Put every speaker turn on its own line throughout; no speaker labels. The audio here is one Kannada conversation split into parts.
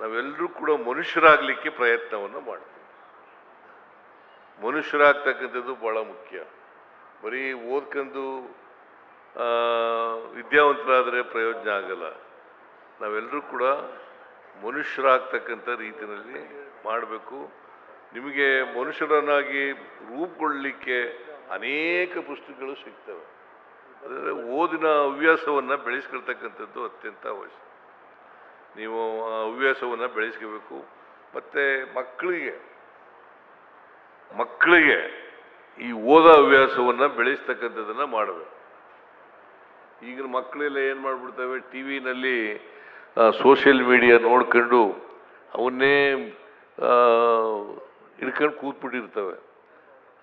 ನಾವೆಲ್ಲರೂ ಕೂಡ ಮನುಷ್ಯರಾಗಲಿಕ್ಕೆ ಪ್ರಯತ್ನವನ್ನು ಮಾಡ್ತೀವಿ ಮನುಷ್ಯರಾಗ್ತಕ್ಕಂಥದ್ದು ಭಾಳ ಮುಖ್ಯ. ಬರೀ ಓದ್ಕೊಂಡು ವಿದ್ಯಾವಂತರಾದರೆ ಪ್ರಯೋಜನ ಆಗಲ್ಲ. ನಾವೆಲ್ಲರೂ ಕೂಡ ಮನುಷ್ಯರಾಗ್ತಕ್ಕಂಥ ರೀತಿಯಲ್ಲಿ ಮಾಡಬೇಕು. ನಿಮಗೆ ಮನುಷ್ಯರನ್ನಾಗಿ ರೂಪುಗೊಳ್ಳಲಿಕ್ಕೆ ಅನೇಕ ಪುಸ್ತಕಗಳು ಸಿಗ್ತವೆ. ಅದರ ಓದಿನ ಹವ್ಯಾಸವನ್ನು ಬೆಳೆಸ್ಕೊಳ್ತಕ್ಕಂಥದ್ದು ಅತ್ಯಂತ ಅವಶ್ಯ. ನೀವು ಹವ್ಯಾಸವನ್ನು ಬೆಳೆಸ್ಕೋಬೇಕು. ಮತ್ತು ಮಕ್ಕಳಿಗೆ ಮಕ್ಕಳಿಗೆ ಈ ಓದೋ ಹವ್ಯಾಸವನ್ನು ಬೆಳೆಸ್ತಕ್ಕಂಥದ್ದನ್ನು ಮಾಡಬೇಕು ಈಗಿನ ಮಕ್ಕಳೆಲ್ಲ ಏನು ಮಾಡಿಬಿಡ್ತವೆ ಟಿ ವಿನಲ್ಲಿ ಸೋಷಿಯಲ್ ಮೀಡಿಯಾ ನೋಡ್ಕೊಂಡು ಅವನ್ನೇ ಹಿಡ್ಕೊಂಡು ಕೂತ್ಬಿಟ್ಟಿರ್ತವೆ.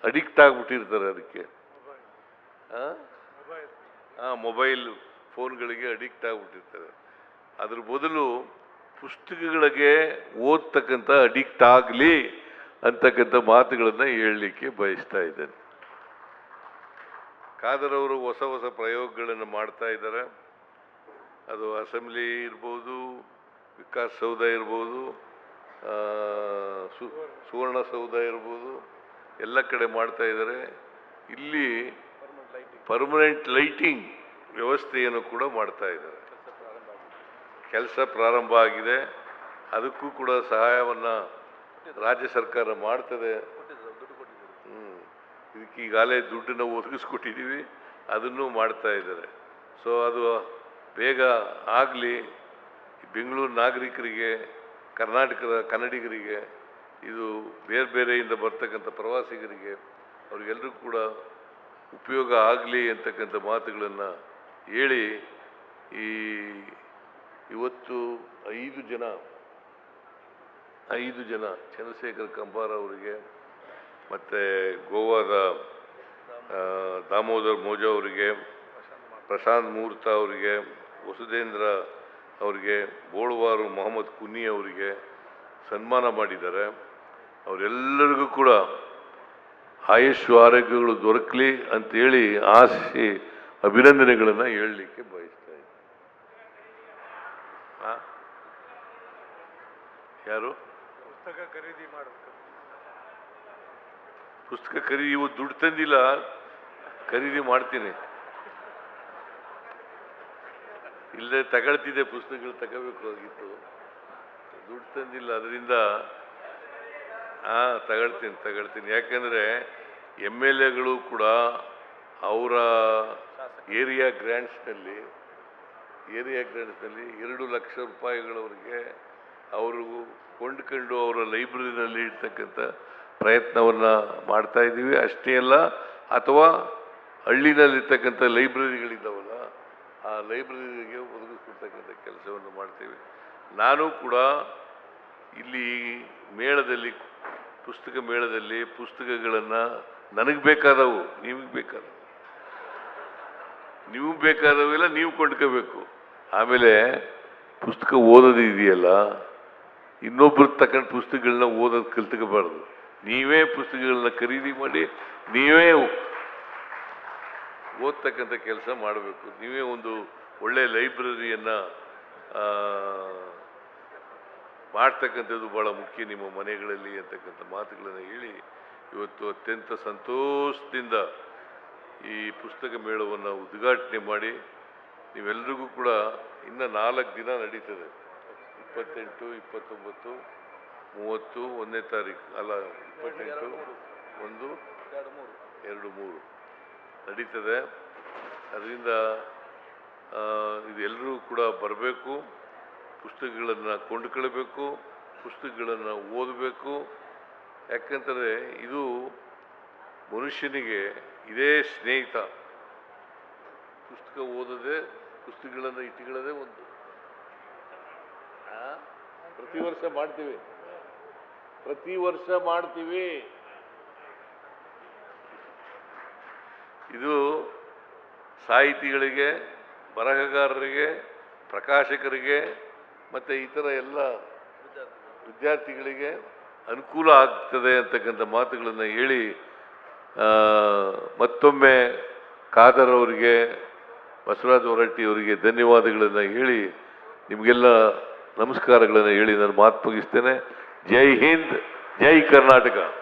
ಅಡಿಕ್ಟ್ ಆಗಿಬಿಟ್ಟಿರ್ತಾರೆ ಅದಕ್ಕೆ. ಹಾಂ ಮೊಬೈಲ್ ಫೋನ್ಗಳಿಗೆ ಅಡಿಕ್ಟ್ ಆಗಿಬಿಟ್ಟಿರ್ತಾರೆ. ಅದ್ರ ಬದಲು ಪುಸ್ತಕಗಳಿಗೆ ಓದ್ತಕ್ಕಂಥ ಅಡಿಕ್ಟ್ ಆಗಲಿ ಅಂತಕ್ಕಂಥ ಮಾತುಗಳನ್ನು ಹೇಳಲಿಕ್ಕೆ ಬಯಸ್ತಾ ಇದ್ದೇನೆ. ಖಾದರ್ ಅವರು ಹೊಸ ಹೊಸ ಪ್ರಯೋಗಗಳನ್ನು ಮಾಡ್ತಾ ಇದ್ದಾರೆ. ಅದು ಅಸೆಂಬ್ಲಿ ಇರ್ಬೋದು ವಿಕಾಸ್ ಸೌಧ ಇರ್ಬೋದು ಸು ಸುವರ್ಣಸೌಧ ಇರ್ಬೋದು ಎಲ್ಲ ಕಡೆ ಮಾಡ್ತಾ ಇದ್ದಾರೆ. ಇಲ್ಲಿ ಪರ್ಮನೆಂಟ್ ಲೈಟಿಂಗ್ ವ್ಯವಸ್ಥೆಯನ್ನು ಕೂಡ ಮಾಡ್ತಾ ಇದ್ದಾರೆ. ಕೆಲಸ ಪ್ರಾರಂಭ ಆಗಿದೆ. ಅದಕ್ಕೂ ಕೂಡ ಸಹಾಯವನ್ನು ರಾಜ್ಯ ಸರ್ಕಾರ ಮಾಡ್ತದೆ. ಹ್ಮ್. ಇದಕ್ಕೆ ಈಗಾಗಲೇ ದುಡ್ಡನ್ನು ಒದಗಿಸ್ಕೊಟ್ಟಿದ್ದೀವಿ. ಅದನ್ನು ಮಾಡ್ತಾ ಇದ್ದಾರೆ. ಸೊ ಅದು ಬೇಗ ಆಗಲಿ. ಬೆಂಗಳೂರು ನಾಗರಿಕರಿಗೆ, ಕರ್ನಾಟಕದ ಕನ್ನಡಿಗರಿಗೆ, ಇದು ಬೇರೆ ಬೇರೆಯಿಂದ ಬರ್ತಕ್ಕಂಥ ಪ್ರವಾಸಿಗರಿಗೆ ಅವ್ರಿಗೆಲ್ಲರಿಗೂ ಕೂಡ ಉಪಯೋಗ ಆಗಲಿ ಅಂತಕ್ಕಂಥ ಮಾತುಗಳನ್ನು ಹೇಳಿ ಈ ಇವತ್ತು ಐದು ಜನ ಐದು ಜನ ಚಂದ್ರಶೇಖರ್ ಕಂಬಾರ ಅವರಿಗೆ, ಮತ್ತು ಗೋವಾದ ದಾಮೋದರ್ ಮೋಜ ಅವರಿಗೆ, ಪ್ರಶಾಂತ್ ಮುಹೂರ್ತ ಅವರಿಗೆ ವಸುಧೇಂದ್ರ ಅವರಿಗೆ ಬೋಳ್ವಾರು ಮೊಹಮ್ಮದ್ ಕುನ್ನಿ ಅವರಿಗೆ ಸನ್ಮಾನ ಮಾಡಿದ್ದಾರೆ. ಅವರೆಲ್ಲರಿಗೂ ಕೂಡ ಆಯುಷ್ ಆರೋಗ್ಯಗಳು ದೊರಕಲಿ ಅಂತೇಳಿ ಆಸೆ ಅಭಿನಂದನೆಗಳನ್ನು ಹೇಳಲಿಕ್ಕೆ ಬಯಸ್ತಾ ಇದ್ದೀನಿ ಆ? ಯಾರು?
ಪುಸ್ತಕ ಖರೀದಿ ಮಾಡಬೇಕು.
ಪುಸ್ತಕ ಖರೀದಿ ಇವತ್ತು ದುಡ್ಡು ತಂದಿಲ್ಲ ಖರೀದಿ ಮಾಡ್ತೀನಿ. ಇಲ್ಲದೆ ತಗೊಳ್ತಿದ್ದೆ ಪುಸ್ತಕಗಳು ತಗೋಬೇಕಾಗಿತ್ತು ದುಡ್ಡು ತಂದಿಲ್ಲ ಅದರಿಂದ ಹಾಂ ತಗೊಳ್ತೀನಿ ತಗೊಳ್ತೀನಿ. ಯಾಕಂದ್ರೆ ಎಂ ಎಲ್ ಎಗಳು ಕೂಡ ಅವರ ಏರಿಯಾ ಗ್ರ್ಯಾಂಡ್ಸ್ನಲ್ಲಿ ಏರಿಯಾ ಗ್ರ್ಯಾಂಡ್ಸ್ನಲ್ಲಿ ಎರಡು ಲಕ್ಷ ರೂಪಾಯಿಗಳವರೆಗೆ ಅವರು ಕೊಂಡ್ಕೊಂಡು ಅವರ ಲೈಬ್ರರಿನಲ್ಲಿ ಇರ್ತಕ್ಕಂಥ ಪ್ರಯತ್ನವನ್ನು ಮಾಡ್ತಾ ಇದ್ದೀವಿ. ಅಷ್ಟೇ ಅಲ್ಲ, ಅಥವಾ ಹಳ್ಳಿನಲ್ಲಿರ್ತಕ್ಕಂಥ ಲೈಬ್ರರಿಗಳಿದ್ದಾವಲ್ಲ, ಆ ಲೈಬ್ರರಿಗೆ ಒದಗಿಸ್ಕೊಡ್ತಕ್ಕಂಥ ಕೆಲಸವನ್ನು ಮಾಡ್ತೀವಿ. ನಾನು ಕೂಡ ಇಲ್ಲಿ ಮೇಳದಲ್ಲಿ, ಪುಸ್ತಕ ಮೇಳದಲ್ಲಿ ಪುಸ್ತಕಗಳನ್ನು ನನಗೆ ಬೇಕಾದವು, ನಿಮಗೆ ಬೇಕಾದವು. ನೀವು ಬೇಕಾದವೆಲ್ಲ ನೀವು ಕೊಂಡ್ಕೋಬೇಕು. ಆಮೇಲೆ ಪುಸ್ತಕ ಓದೋದು ಇದೆಯಲ್ಲ ಇನ್ನೊಬ್ರು ತಗೊಂಡು ಪುಸ್ತಕಗಳನ್ನ ಓದೋದು ಕಲ್ತ್ಕೋಬಾರ್ದು. ನೀವೇ ಪುಸ್ತಕಗಳನ್ನ ಖರೀದಿ ಮಾಡಿ, ನೀವೇ ಓದ್ತಕ್ಕಂಥ ಕೆಲಸ ಮಾಡಬೇಕು. ನೀವೇ ಒಂದು ಒಳ್ಳೆಯ ಲೈಬ್ರರಿಯನ್ನು ಮಾಡ್ತಕ್ಕಂಥದ್ದು ಭಾಳ ಮುಖ್ಯ ನಿಮ್ಮ ಮನೆಗಳಲ್ಲಿ ಅಂತಕ್ಕಂಥ ಮಾತುಗಳನ್ನು ಹೇಳಿ ಇವತ್ತು ಅತ್ಯಂತ ಸಂತೋಷದಿಂದ ಈ ಪುಸ್ತಕ ಮೇಳವನ್ನು ಉದ್ಘಾಟನೆ ಮಾಡಿ ನೀವೆಲ್ಲರಿಗೂ ಕೂಡ ಇನ್ನು ನಾಲ್ಕು ದಿನ ನಡೀತದೆ. ಇಪ್ಪತ್ತೆಂಟು, ಇಪ್ಪತ್ತೊಂಬತ್ತು, ಮೂವತ್ತು, ಒಂದನೇ ತಾರೀಕು. ಅಲ್ಲ, ಇಪ್ಪತ್ತೆಂಟು, ಒಂದು,
ಎರಡು, ಮೂರು.
ನಡೀತದೆ. ಅದರಿಂದ ಇದೆಲ್ಲರೂ ಕೂಡ ಬರಬೇಕು, ಪುಸ್ತಕಗಳನ್ನು ಕೊಂಡುಕೊಳ್ಬೇಕು ಪುಸ್ತಕಗಳನ್ನು ಓದಬೇಕು. ಯಾಕಂತಂದರೆ, ಇದು ಮನುಷ್ಯನಿಗೆ ಇದೇ ಸ್ನೇಹಿತ. ಪುಸ್ತಕ ಓದದೆ, ಪುಸ್ತಕಗಳನ್ನು ಇಟ್ಟುಕೊಳ್ಳೋದೇ ಒಂದು? ಪ್ರತಿ ವರ್ಷ ಮಾಡ್ತೀವಿ. ಪ್ರತಿ ವರ್ಷ ಮಾಡ್ತೀವಿ. ಇದು ಸಾಹಿತಿಗಳಿಗೆ, ಬರಹಗಾರರಿಗೆ, ಪ್ರಕಾಶಕರಿಗೆ, ಮತ್ತು ಇತರ ಎಲ್ಲ ವಿದ್ಯಾರ್ಥಿಗಳಿಗೆ ಅನುಕೂಲ ಆಗ್ತದೆ ಅಂತಕ್ಕಂಥ ಮಾತುಗಳನ್ನು ಹೇಳಿ ಮತ್ತೊಮ್ಮೆ ಖಾದರ್ ಅವರಿಗೆ, ಬಸವರಾಜ ಹೊರಟ್ಟಿಯವರಿಗೆ ಧನ್ಯವಾದಗಳನ್ನು ಹೇಳಿ ನಿಮಗೆಲ್ಲ ನಮಸ್ಕಾರಗಳನ್ನು ಹೇಳಿ ನಾನು ಮಾತು ಮುಗಿಸ್ತೇನೆ. ಜೈ ಹಿಂದ್ ಜೈ ಕರ್ನಾಟಕ.